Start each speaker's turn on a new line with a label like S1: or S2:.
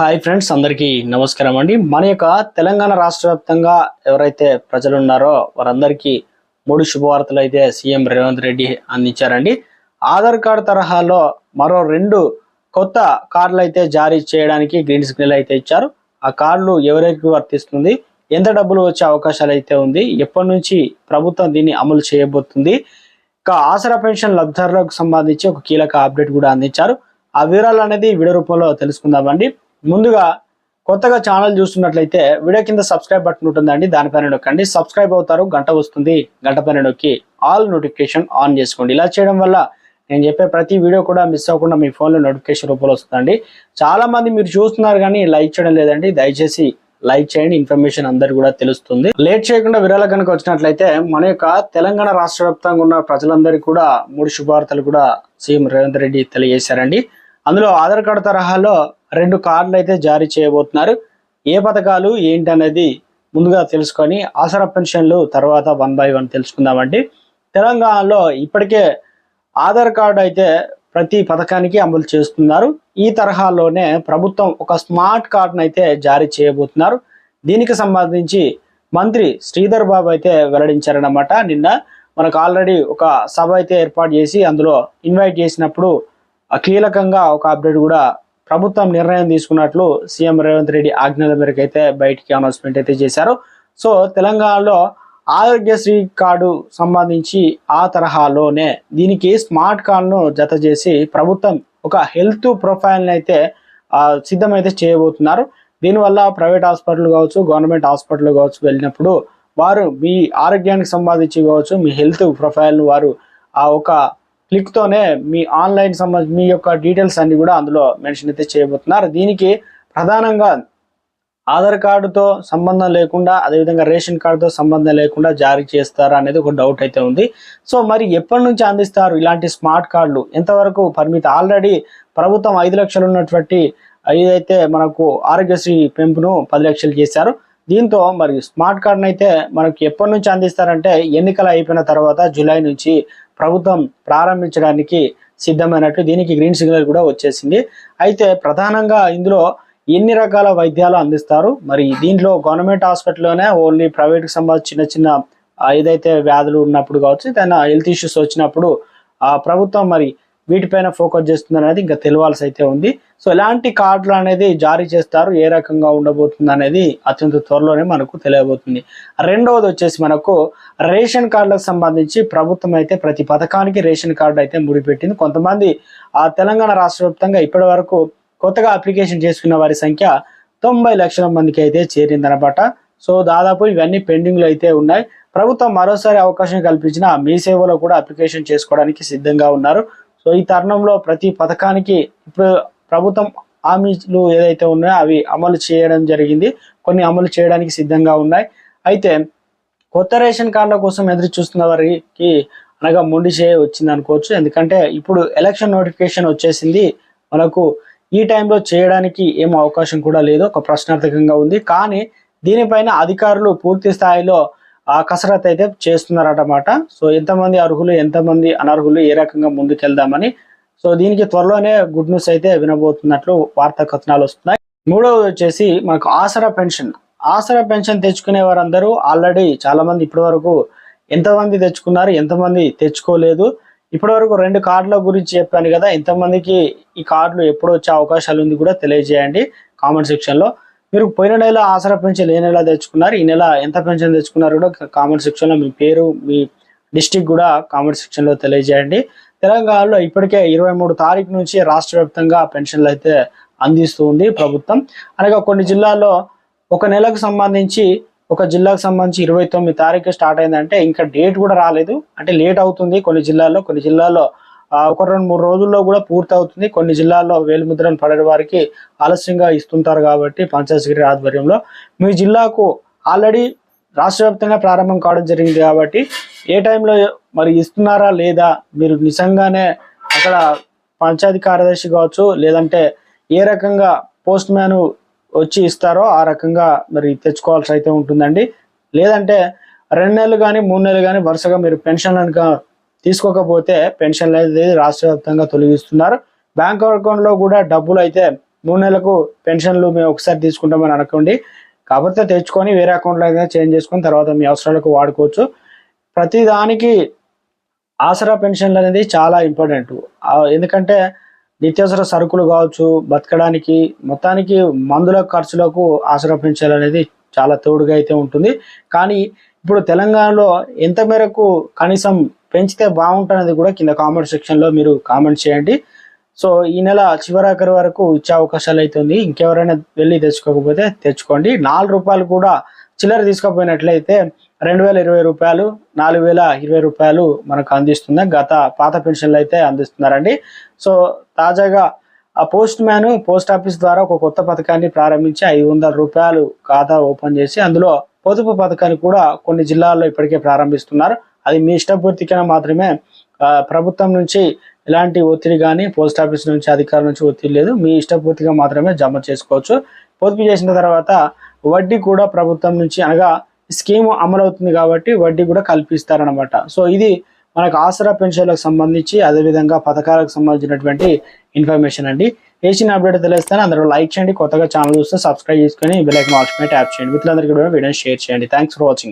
S1: Hi friends అందరికీ నమస్కారం అండి. మన యొక్క తెలంగాణ రాష్ట్ర వ్యాప్తంగా ఎవరైతే ప్రజలు ఉన్నారో వారందరికీ మూడు శుభవార్తలు అయితే సీఎం రేవంత్ రెడ్డి అందించారండి. ఆధార్ కార్డు తరహాలో మరో రెండు కొత్త కార్డులు అయితే జారీ చేయడానికి గ్రీన్ సిగ్నల్ అయితే ఇచ్చారు. ఆ కార్డులు ఎవరికి వర్తిస్తుంది? ఎంత డబ్బులు వచ్చే అవకాశాలు అయితే ఉంది? ఎప్పటి నుంచి ప్రభుత్వం దీన్ని అమలు చేయబోతుంది? ఇక ఆసరా పెన్షన్ లబ్ధిదారులకు సంబంధించి ఒక కీలక అప్డేట్ కూడా అందించారు. ఆ వివరాలు అనేది వీడియో రూపంలో తెలుసుకుందామండి. ముందుగా కొత్తగా ఛానల్ చూస్తున్నట్లయితే వీడియో కింద సబ్స్క్రైబ్ బటన్ ఉంటుందండి. దానిపైన నొక్కండి. సబ్స్క్రైబ్ అవుతారు గంట వస్తుంది. గంట పైన నొక్కి ఆల్ నోటిఫికేషన్ ఆన్ చేసుకోండి. ఇలా చేయడం వల్ల నేను చెప్పే ప్రతి వీడియో కూడా మిస్ అవ్వకుండా మీ ఫోన్లో నోటిఫికేషన్ రూపంలో వస్తుందండి. చాలా మంది మీరు చూస్తున్నారు కానీ లైక్ చేయడం లేదండి. దయచేసి లైక్ చేయండి. ఇన్ఫర్మేషన్ అందరు కూడా తెలుస్తుంది. లేట్ చేయకుండా విరాళ కనుక వచ్చినట్లయితే మన యొక్క తెలంగాణ రాష్ట్ర వ్యాప్తంగా ఉన్న ప్రజలందరికీ కూడా మూడు శుభార్తలు కూడా సీఎం రేవంత్ రెడ్డి తెలియజేశారండి. అందులో ఆధార్ కార్డు తరహాలో రెండు కార్డులు అయితే జారీ చేయబోతున్నారు. ఏ పథకాలు ఏంటి అనేది ముందుగా తెలుసుకొని ఆసరా పెన్షన్లు తర్వాత వన్ బై వన్ తెలుసుకుందామండి. తెలంగాణలో ఇప్పటికే ఆధార్ కార్డు అయితే ప్రతి పథకానికి అమలు చేస్తున్నారు. ఈ తరహాలోనే ప్రభుత్వం ఒక స్మార్ట్ కార్డును అయితే జారీ చేయబోతున్నారు. దీనికి సంబంధించి మంత్రి శ్రీధర్ బాబు అయితే వెల్లడించారన్నమాట. నిన్న మనకు ఆల్రెడీ ఒక సభ అయితే ఏర్పాటు చేసి అందులో ఇన్వైట్ చేసినప్పుడు కీలకంగా ఒక అప్డేట్ కూడా ప్రభుత్వం నిర్ణయం తీసుకున్నట్లు సీఎం రేవంత్ రెడ్డి ఆజ్ఞల మేరకు అయితే బయటికి అనౌన్స్మెంట్ అయితే చేశారు. సో తెలంగాణలో ఆరోగ్యశ్రీ కార్డు సంబంధించి ఆ తరహాలోనే దీనికి స్మార్ట్ కార్డును జత చేసి ప్రభుత్వం ఒక హెల్త్ ప్రొఫైల్ని అయితే సిద్ధమైతే చేయబోతున్నారు. దీనివల్ల ప్రైవేట్ హాస్పిటల్ కావచ్చు గవర్నమెంట్ హాస్పిటల్ కావచ్చు వెళ్ళినప్పుడు వారు మీ ఆరోగ్యానికి సంబంధించి కావచ్చు మీ హెల్త్ ప్రొఫైల్ను వారు ఆ ఒక క్లిక్తోనే మీ ఆన్లైన్ సంబంధించి మీ యొక్క డీటెయిల్స్ అన్ని కూడా అందులో మెన్షన్ అయితే చేయబోతున్నారు. దీనికి ప్రధానంగా ఆధార్ కార్డుతో సంబంధం లేకుండా అదేవిధంగా రేషన్ కార్డుతో సంబంధం లేకుండా జారీ చేస్తారా అనేది ఒక డౌట్ అయితే ఉంది. సో మరి ఎప్పటి నుంచి అందిస్తారు ఇలాంటి స్మార్ట్ కార్డులు? ఎంతవరకు పరిమితి? ఆల్రెడీ ప్రభుత్వం ఐదు లక్షలు ఉన్నటువంటి ఏదైతే మనకు ఆరోగ్యశ్రీ పెంపును పది లక్షలు చేశారు దీంతో మరి స్మార్ట్ కార్డును అయితే మనకి ఎప్పటి నుంచి అందిస్తారంటే ఎన్నికలు అయిపోయిన తర్వాత జూలై నుంచి ప్రభుత్వం ప్రారంభించడానికి సిద్ధమైనట్టు దీనికి గ్రీన్ సిగ్నల్ కూడా వచ్చేసింది. అయితే ప్రధానంగా ఇందులో ఎన్ని రకాల వైద్యాలు అందిస్తారు? మరి దీంట్లో గవర్నమెంట్ హాస్పిటల్లోనే ఓన్లీ ప్రైవేట్కి సంబంధించి చిన్న చిన్న ఏదైతే వ్యాధులు ఉన్నప్పుడు కావచ్చు దాని హెల్త్ ఇష్యూస్ వచ్చినప్పుడు ఆ ప్రభుత్వం మరి వీటిపైన ఫోకస్ చేస్తుంది అనేది ఇంకా తెలియాల్సి అయితే ఉంది. సో ఎలాంటి కార్డులు అనేది జారీ చేస్తారు ఏ రకంగా ఉండబోతుంది అనేది అత్యంత త్వరలోనే మనకు తెలియబోతుంది. రెండవది వచ్చేసి మనకు రేషన్ కార్డులకు సంబంధించి ప్రభుత్వం అయితే ప్రతి పథకానికి రేషన్ కార్డు అయితే ముడిపెట్టింది. కొంతమంది ఆ తెలంగాణ రాష్ట్ర వ్యాప్తంగా ఇప్పటి వరకు కొత్తగా అప్లికేషన్ చేసుకున్న వారి సంఖ్య తొంభై లక్షల మందికి అయితే చేరిందనమాట. సో దాదాపు ఇవన్నీ పెండింగ్లో అయితే ఉన్నాయి. ప్రభుత్వం మరోసారి అవకాశం కల్పించిన మీ సేవలో కూడా అప్లికేషన్ చేసుకోవడానికి సిద్ధంగా ఉన్నారు. సో ఈ తరుణంలో ప్రతి పథకానికి ఇప్పుడు ప్రభుత్వం హామీలు ఏదైతే ఉన్నాయో అవి అమలు చేయడం జరిగింది. కొన్ని అమలు చేయడానికి సిద్ధంగా ఉన్నాయి. అయితే కొత్త రేషన్ కార్డుల కోసం ఎదురు చూస్తున్న వారికి అనగా మొండి చేయ వచ్చింది అనుకోవచ్చు. ఎందుకంటే ఇప్పుడు ఎలక్షన్ నోటిఫికేషన్ వచ్చేసింది. మనకు ఈ టైంలో చేయడానికి ఏం అవకాశం కూడా లేదు. ఒక ప్రశ్నార్థకంగా ఉంది. కానీ దీనిపైన అధికారులు పూర్తి స్థాయిలో ఆ కసరత్ అయితే చేస్తున్నారన్నమాట. సో ఎంతమంది అర్హులు ఎంతమంది అనర్హులు ఏ రకంగా ముందుకెళ్దామని. సో దీనికి త్వరలోనే గుడ్ న్యూస్ అయితే వినబోతున్నట్లు వార్తా కథనాలు వస్తున్నాయి. మూడవది వచ్చేసి మనకు ఆసరా పెన్షన్. ఆసరా పెన్షన్ తెచ్చుకునే వారందరూ ఆల్రెడీ చాలా మంది ఇప్పటి వరకు ఎంతమంది తెచ్చుకున్నారు ఎంతమంది తెచ్చుకోలేదు. ఇప్పటి వరకు రెండు కార్డుల గురించి చెప్పాను కదా ఎంతమందికి ఈ కార్డులు ఎప్పుడు వచ్చే అవకాశాలు ఉంది కూడా తెలియజేయండి కామెంట్ సెక్షన్లో మీరు పోయిన నెల ఆసరా పెన్షన్ ఏ నెల తెచ్చుకున్నారు? ఈ నెల ఎంత పెన్షన్ తెచ్చుకున్నారు కూడా కామెంట్ సెక్షన్లో మీ పేరు మీ డిస్టిక్ కూడా కామెంట్ సెక్షన్లో తెలియజేయండి. తెలంగాణలో ఇప్పటికే ఇరవై మూడు తారీఖు నుంచి రాష్ట్ర వ్యాప్తంగా పెన్షన్లు అయితే అందిస్తూ ఉంది ప్రభుత్వం. అనగా కొన్ని జిల్లాల్లో ఒక నెలకు సంబంధించి ఒక జిల్లాకు సంబంధించి ఇరవై తొమ్మిది తారీఖు స్టార్ట్ అయిందంటే ఇంకా డేట్ కూడా రాలేదు. అంటే లేట్ అవుతుంది కొన్ని జిల్లాల్లో. కొన్ని జిల్లాల్లో ఒక రెండు మూడు రోజుల్లో కూడా పూర్తవుతుంది. కొన్ని జిల్లాల్లో వేలిముద్రను పడని వారికి ఆలస్యంగా ఇస్తుంటారు కాబట్టి పంచాయతీ ఆధ్వర్యంలో. మీ జిల్లాకు ఆల్రెడీ రాష్ట్ర వ్యాప్తంగా ప్రారంభం కావడం జరిగింది కాబట్టి ఏ టైంలో మరి ఇస్తున్నారా లేదా మీరు నిజంగానే అక్కడ పంచాయతీ కార్యదర్శి కావచ్చు లేదంటే ఏ రకంగా పోస్ట్ మ్యాన్ వచ్చి ఇస్తారో ఆ రకంగా మరి తెచ్చుకోవాల్సి అయితే ఉంటుందండి. లేదంటే రెండు నెలలు కానీ మూడు నెలలు కానీ వరుసగా మీరు పెన్షన్లను తీసుకోకపోతే పెన్షన్ అనేది రాష్ట్ర వ్యాప్తంగా తొలగిస్తున్నారు. బ్యాంక్ అకౌంట్లో కూడా డబ్బులు అయితే మూడు నెలలకు పెన్షన్లు మేము ఒకసారి తీసుకుంటామని అనుకోండి. కాకపోతే తెచ్చుకొని వేరే అకౌంట్లో అయితే చేంజ్ చేసుకొని తర్వాత మీ అవసరాలకు వాడుకోవచ్చు. ప్రతి దానికి ఆసరా పెన్షన్లు అనేది చాలా ఇంపార్టెంట్. ఎందుకంటే నిత్యావసర సరుకులు కావచ్చు బతకడానికి మొత్తానికి మందుల ఖర్చులకు ఆసరా పెన్షన్లు అనేది చాలా తోడుగా అయితే ఉంటుంది. కానీ ఇప్పుడు తెలంగాణలో ఎంత మేరకు కనీసం పెంచితే బాగుంటుంది కూడా కింద కామెంట్ సెక్షన్లో మీరు కామెంట్ చేయండి. సో ఈ నెల చివరాఖరి వరకు ఇచ్చే అవకాశాలు అయితే ఇంకెవరైనా వెళ్ళి తెచ్చుకోకపోతే తెచ్చుకోండి. నాలుగు రూపాయలు కూడా చిల్లర తీసుకోపోయినట్లయితే రెండు వేల ఇరవై రూపాయలు నాలుగు వేల ఇరవై రూపాయలు మనకు అందిస్తుంది గత పాత పెన్షన్లు అయితే అందిస్తున్నారండి. సో తాజాగా ఆ పోస్ట్ మ్యాన్ పోస్ట్ ఆఫీస్ ద్వారా ఒక కొత్త పథకాన్ని ప్రారంభించి ఐదు వందల రూపాయలు ఖాతా ఓపెన్ చేసి అందులో పొదుపు పథకాన్ని కూడా కొన్ని జిల్లాల్లో ఇప్పటికే ప్రారంభిస్తున్నారు. అది మీ ఇష్టపూర్తికైనా మాత్రమే ప్రభుత్వం నుంచి ఎలాంటి ఒత్తిడి కానీ పోస్ట్ ఆఫీస్ నుంచి అధికారుల నుంచి ఒత్తిడి లేదు. మీ ఇష్టపూర్తిగా మాత్రమే జమ చేసుకోవచ్చు. పొదుపు చేసిన తర్వాత వడ్డీ కూడా ప్రభుత్వం నుంచి అనగా స్కీమ్ అమలవుతుంది కాబట్టి వడ్డీ కూడా కల్పిస్తారనమాట సో ఇది మనకు ఆసరా పెన్షన్లకు సంబంధించి అదేవిధంగా పథకాలకు సంబంధించినటువంటి ఇన్ఫర్మేషన్ అండి. వేసిన అప్డేట్ తెలిస్తాను అందరూ లైక్ చేయండి. కొత్తగా ఛానల్ చూస్తే సబ్స్క్రైబ్ చేసుకొని బెల్ ఐకాన్ ఆప్షన్ ట్యాప్ చేయండి. మిత్రులందరికీ కూడా వీడియో షేర్ చేయండి. Thanks for watching.